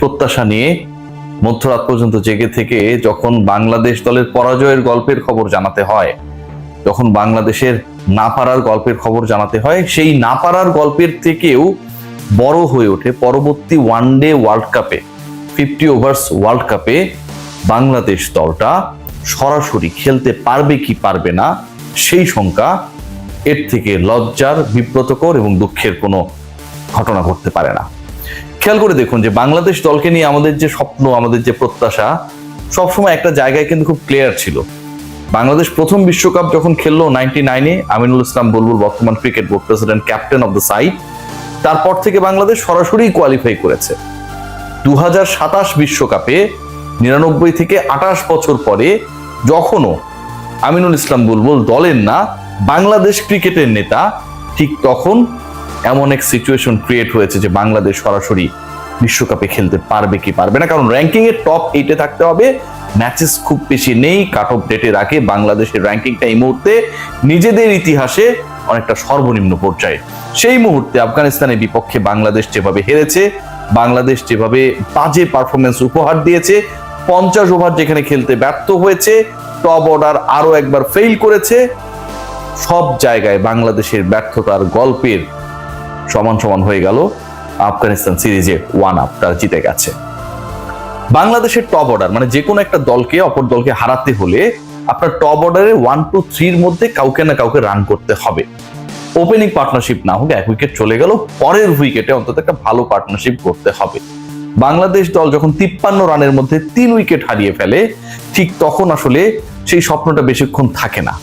প্রত্যাশা নিয়ে মধ্যরাত পর্যন্ত জেগে থেকে যখন বাংলাদেশ দলের পরাজয়ের গল্পের খবর জানাতে হয়, যখন বাংলাদেশের না পারার গল্পের খবর জানাতে হয়, সেই না পারার গল্পের থেকেও বড় হয়ে ওঠে পরবর্তী ওয়ান ডে ওয়ার্ল্ড কাপে, ফিফটি ওভার্স ওয়ার্ল্ড কাপে বাংলাদেশ দলটা সরাসরি খেলতে পারবে কি পারবে না, সেই শঙ্কা এর থেকে লজ্জার, বিব্রতকর এবং দুঃখের কোনো ঘটনা ঘটতে পারে না। খেয়াল করে দেখুন যে বাংলাদেশ দলকে নিয়ে আমাদের যে স্বপ্ন, আমাদের যে প্রত্যাশা, সবসময় একটা জায়গায় কিন্তু খুব ক্লিয়ার ছিল। বাংলাদেশ প্রথম বিশ্বকাপ যখন খেললো নাইনটি নাইনে আমিনুল ইসলাম বুলবুল বর্তমান cricket board president captain of the side তারপর থেকে বাংলাদেশ সরাসরি কোয়ালিফাই করেছে। দু বিশ্বকাপে নিরানব্বই থেকে আঠাশ বছর পরে যখনও আমিনুল ইসলাম বুলবুল দলের না, বাংলাদেশ ক্রিকেটের নেতা, ঠিক তখন এমন এক সিচুয়েশন ক্রিয়েট হয়েছে যে বাংলাদেশ সরাসরি বিশ্বকাপে খেলতে পারবে কি পারবে না? কারণ র্যাঙ্কিং এর টপ এইটে থাকতে হবে। ম্যাচেস খুব বেশি নেই কাট অফ ডেটে রাখে। বাংলাদেশের র্যাঙ্কিংটা এই মুহূর্তে নিজেদের ইতিহাসে অনেকটা সর্বনিম্ন পর্যায়ে। সেই মুহূর্তে আফগানিস্তানের বিপক্ষে বাংলাদেশ যেভাবে হেরেছে, বাংলাদেশ যেভাবে বাজে পারফরমেন্স উপহার দিয়েছে, পঞ্চাশ ওভার যেখানে খেলতে ব্যর্থ হয়েছে টপ অর্ডার আরও একবার ফেল করেছে, সব জায়গায় বাংলাদেশের ব্যর্থতার গল্পের সমান সমান হয়ে গেল। আফগানিস্তান সিরিজে ওয়ান আপ তারা জিতে গেছে। বাংলাদেশের টপ অর্ডার মানে যে কোনো একটা দলকে, অপর দলকে হারাতে হলে আপনার টপ অর্ডারে ওয়ান টু থ্রির মধ্যে কাউকে না কাউকে রান করতে হবে। ওপেনিং পার্টনারশিপ না হোক, এক উইকেট চলে গেল, পরের উইকেটে অন্তত একটা ভালো পার্টনারশিপ করতে হবে। বাংলাদেশ দল যখন তিপ্পান্ন রানের মধ্যে তিন উইকেট হারিয়ে ফেলে, ঠিক তখন আসলে সেই স্বপ্নটা বেশিক্ষণ থাকে না।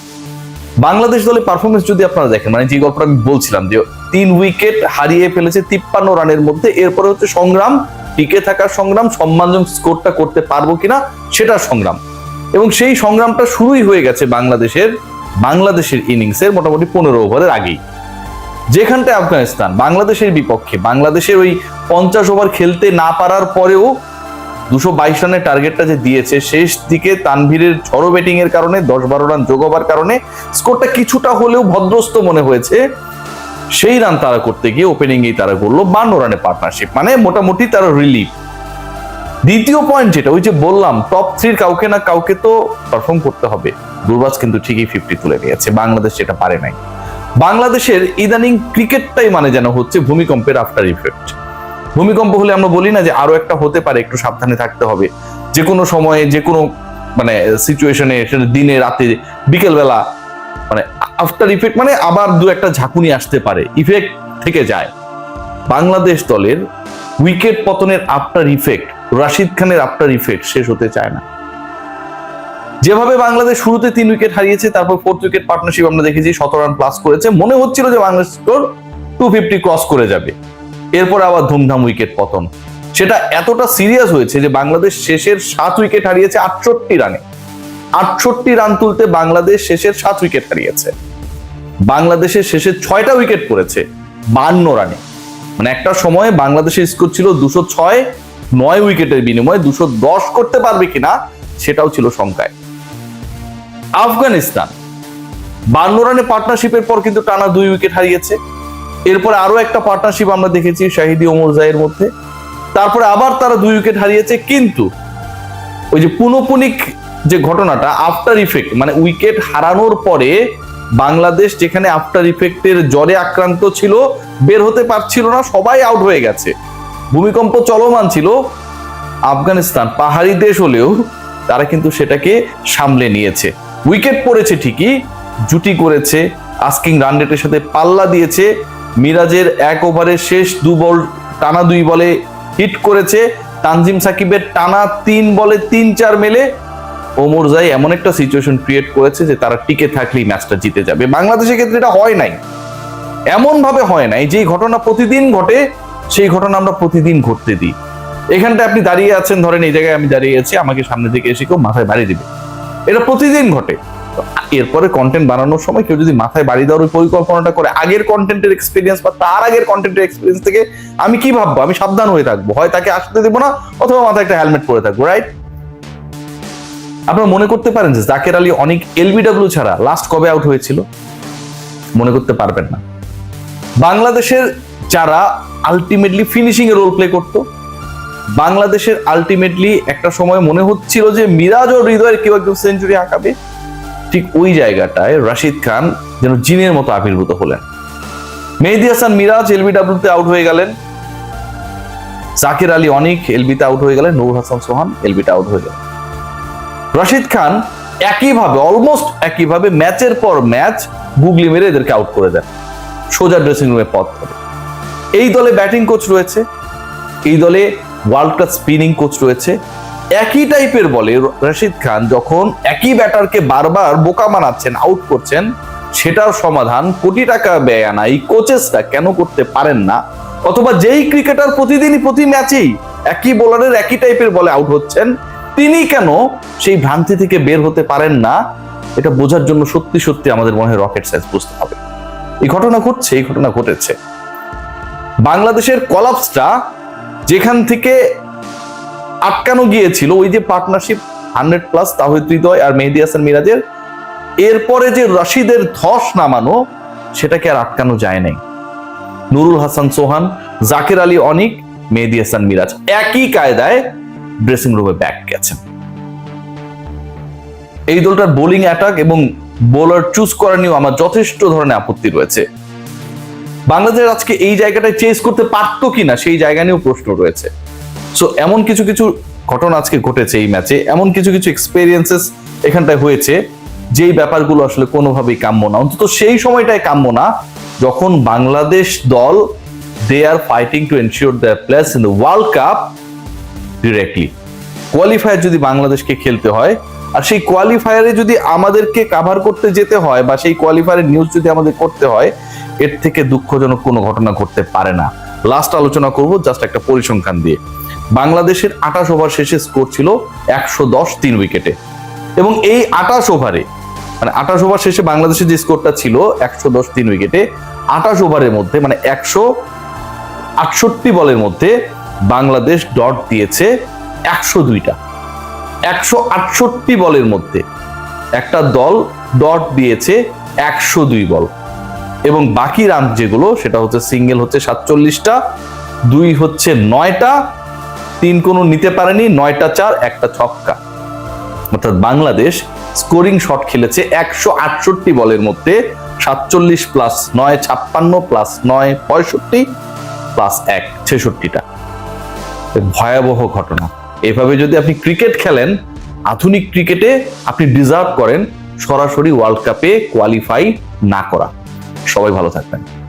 বাংলাদেশ দলের পারফরমেন্স যদি আপনারা দেখেন মানে যে গল্পটা আমি বলছিলাম যে তিন উইকেট হারিয়ে ফেলেছে তিপ্পান্ন রানের মধ্যে, এরপরে হচ্ছে সংগ্রাম, টিকে থাকার সংগ্রাম, সম্মানজনক স্কোরটা করতে পারব কিনা সেটার সংগ্রাম। এবং সেই সংগ্রামটা শুরুই হয়ে গেছে বাংলাদেশের বাংলাদেশের ইনিংসের মোটামুটি পনেরো ওভারের আগেই। যেখানটায় আফগানিস্তান, বাংলাদেশের বিপক্ষে, বাংলাদেশের ওই পঞ্চাশ ওভার খেলতে না পারার পরেও দুশো বাইশ রানের টার্গেটটা যে দিয়েছে, শেষ দিকে তানভীরের ঝড়ো ব্যাটিং এর কারণে, দশ বারো রান যোগ হবার কারণে স্কোরটা কিছুটা হলেও ভদ্রস্ত মনে হয়েছে। সেই রান তারা করতে গিয়ে ওপেনিং এই তারা করল বান্ন রানে পার্টনারশিপ মানে মোটামুটি তারা রিলিফ দ্বিতীয় পয়েন্ট যেটা, ওই যে বললাম টপ থ্রির কাউকে না কাউকে তো পারফর্ম করতে হবে। দুর্বাজ কিন্তু ঠিকই ফিফটি তুলে নিয়েছে, বাংলাদেশ সেটা পারে নাই। বাংলাদেশের ইদানিং ক্রিকেটটাই মানে যেন হচ্ছে ভূমিকম্পের আফটার ইফেক্ট ভূমিকম্প হলে আমরা বলি না যে আরও একটা হতে পারে, একটু সাবধানে থাকতে হবে। যে কোনো সময়ে যে কোনো মানে সিচুয়েশনে দিনে, রাতে, বিকেলবেলা মানে আফটার ইফেক্ট মানে আবার দু একটা ঝাঁকুনি আসতে পারে ইফেক্ট থেকে যায়। বাংলাদেশ দলের উইকেট পতনের আফটার ইফেক্ট রাশিদ খানের আফটার ইফেক্ট শেষ হতে চায় না। যেভাবে বাংলাদেশ শুরুতে তিন উইকেট হারিয়েছে, তারপর ফোর্থ উইকেট পার্টনারশিপ আমরা দেখেছি সতেরো রান প্লাস করেছে। মনে হচ্ছিল যে বাংলাদেশ টু ফিফটি ক্রস করে যাবে। এরপর আবার ধুমধাম উইকেট পতন। সেটা এতটা সিরিয়াস হয়েছে যে বাংলাদেশ শেষের সাত উইকেট হারিয়েছে আটষট্টি রানে। আটষট্টি রান তুলতে বাংলাদেশ শেষের সাত উইকেট হারিয়েছে। বাংলাদেশের শেষের ছয়টা উইকেট পড়েছে বান্ন রানে। মানে একটা সময় বাংলাদেশের স্কোর ছিল দুশো ছয়, নয় উইকেটের বিনিময়ে দুশো দশ করতে পারবে কিনা সেটাও ছিল শঙ্কায়। আফগানিস্তান, বান্ন রানে পার্টনারশিপের পর কিন্তু টানা দুই উইকেট হারিয়েছে। এরপরে আরও একটা পার্টনারশিপ আমরা দেখেছি শাহিদি ওমর জায়ের মধ্যে। তারপরে আবার তারা দুই উইকেট হারিয়েছে, কিন্তু ওই যে পুনপুনিক যে ঘটনাটা আফটার ইফেক্ট মানে উইকেট হারানোর পরে বাংলাদেশ যেখানে আফটার ইফেক্টের জ্বরে আক্রান্ত ছিল, বের হতে পারছিল না, সবাই আউট হয়ে গেছে। ভূমিকম্প চলমান ছিল। আফগানিস্তান পাহাড়ি দেশ হলেও তারা কিন্তু সেটাকে সামলে নিয়েছে। উইকেট পড়েছে ঠিকই, জুটি করেছে আস্কিং রান রেটের সাথে পাল্লা দিয়েছে। মিরাজের এক ওভারের শেষ দু বল, টানা দুই বলে হিট করেছে তানজিম সাকিবের টানা তিন বলে তিন চার মেলে। ওমর জাই এমন একটা সিচুয়েশন ক্রিয়েট করেছে যে তারা টিকে থাকলেই ম্যাচটা জিতে যাবে। বাংলাদেশের ক্ষেত্রে এটা হয় নাই। এমন ভাবে হয় নাই যে ঘটনা প্রতিদিন ঘটে, সেই ঘটনা আমরা প্রতিদিন ঘটতে দিই। এখানটা আপনি দাঁড়িয়ে আছেন, ধরেন এই জায়গায় আমি দাঁড়িয়ে আছি, আমাকে সামনে থেকে এসে কেউ মাথায় বাড়ি দিবে। এটা প্রতিদিন ঘটে। এরপরে কন্টেন্ট বানানোর সময় কেউ যদি মাথায় বাড়ি দেওয়ার পরিকল্পনাটা করে, আগের কন্টেন্টের এক্সপিরিয়েন্স বা তার আগের কন্টেন্টের এক্সপিরিয়েন্স থেকে আমি কি ভাববো? আমি সাবধান হয়ে থাকব। হয় তাকে আসতে দেবো না, অথবা মাথায় একটা হেলমেট পরে থাকব রাইট আপনারা মনে করতে পারেন যে জাকের আলী অনেক এলবিডব্লিউ ছাড়া লাস্ট কবে আউট হয়েছিল? মনে করতে পারবেন না। বাংলাদেশের যারা আলটিমেটলি ফিনিশিং এ রোল প্লে করতো, বাংলাদেশের আলটিমেটলি একটা সময় মনে হচ্ছিল যে মিরাজ ও হৃদয়ের কেউ একজন সেঞ্চুরি আঁকাবে। ঠিক ওই জায়গাটায় রাশিদ খান যেন জিনের মতো আবির্ভূত হলেন। মেহেদি হাসান মিরাজ এলবিডাব্লিউতে আউট হয়ে গেলেন। জাকির আলী অনিক এলবিতে আউট হয়ে গেলেন। নূর হাসান সোহান এলবিতে আউট হয়ে গেলেন। রাশিদ খান একইভাবে অলমোস্ট একইভাবে ম্যাচের পর ম্যাচ গুগলি মেরে এদেরকে আউট করে দেন। সোজা ড্রেসিং রুমে পথ ধরে। এই দলে ব্যাটিং কোচ রয়েছে। এই দলে ওয়ার্ল্ড ক্লাস স্পিনিং কোচ রয়েছে। একই টাইপের বলে রশিদ খান যখন একই ব্যাটারকে বারবার বোকা বানাচ্ছেন আউট করছেন, সেটার সমাধান কোটি টাকা ব্যয় আনা এই কোচেসরা কেন করতে পারেন না? অথবা যেই ক্রিকেটার প্রতিদিনই প্রতি ম্যাচেই একই বোলারের একই টাইপের বলে আউট হচ্ছেন, তিনি কেন সেই ভ্রান্তি থেকে বের হতে পারেন না? এটা বোঝার জন্য সত্যি সত্যি আমাদের মনে হয় রকেট সাইন্স বুঝতে হবে। এই ঘটনা ঘটছে, এই ঘটনা ঘটেছে। বাংলাদেশের কলাপসটা যেখান থেকে আটকানো গিয়েছিল। ওই যে partnership hundred plus Tawhid Hridoy আর মেহেদি হাসান মিরাজের। এরপরে যে রশিদের ধস নামানো, সেটাকে আর আটকানো যায় নাই। নুরুল হাসান সোহান জাকির আলী অনিক, মেহেদি হাসান মিরাজ একই কায়দায় ড্রেসিং রুমে ব্যাক গেছেন। এই দলটার বোলিং অ্যাটাক এবং বোলার চুজ করা নিয়েও আমার যথেষ্ট ধরনের আপত্তি রয়েছে। বাংলাদেশ আজকে এই জায়গাটায় চেস করতে পারতো কিনা, সেই জায়গা নিয়েও প্রশ্ন রয়েছে। সো এমন কিছু কিছু ঘটনা আজকে ঘটেছে এই ম্যাচে এমন কিছু কিছু এক্সপেরিয়েন্সেস এখানটায় হয়েছে, যেই ব্যাপারগুলো আসলে কোনোভাবেই কাম্য না। অন্তত সেই সময়টায় কাম্য না, যখন বাংলাদেশ দল they are fighting to ensure their place in the world cup directly qualifier যদি বাংলাদেশকে খেলতে হয়, আর সেই কোয়ালিফায়ারে যদি আমাদেরকে কাভার করতে যেতে হয়, বা সেই কোয়ালিফায়ারের নিউজ যদি আমাদের করতে হয়, এর থেকে দুঃখজনক কোনো ঘটনা ঘটতে পারে না। লাস্ট আলোচনা করব জাস্ট একটা পরিসংখ্যান দিয়ে। বাংলাদেশের আঠাশ ওভার শেষে স্কোর ছিল একশো দশ তিন উইকেটে। এবং এই আঠাশ ওভারে মানে আঠাশ ওভার শেষে বাংলাদেশের যে স্কোরটা ছিল একশো দশ তিন উইকেটে, আঠাশ ওভারের মধ্যে মানে একশো আটষট্টি বলের মধ্যে বাংলাদেশ ডট দিয়েছে একশো দুইটা। একশো আটষট্টি বলের মধ্যে একটা দল ডট দিয়েছে একশো দুই বল। এবং বাকি রান যেগুলো, সেটা হচ্ছে সিঙ্গেল হচ্ছে সাতচল্লিশটা, দুই হচ্ছে নয়টা তিন কোনো নিতে পারেনি, নয়টা চার, একটা ছক্কা। অর্থাৎ বাংলাদেশ স্কোরিং শট খেলেছে একশো আটষট্টি বলের মধ্যে, সাতচল্লিশ প্লাস নয়, ছাপ্পান্ন প্লাস নয়, পঁয়ষট্টি প্লাস এক, ছেষট্টিটা। ভয়াবহ ঘটনা। এভাবে যদি আপনি ক্রিকেট খেলেন, আধুনিক ক্রিকেটে আপনি ডিজার্ভ করেন সরাসরি ওয়ার্ল্ড কাপে কোয়ালিফাই না করা। সবাই ভালো থাকবেন।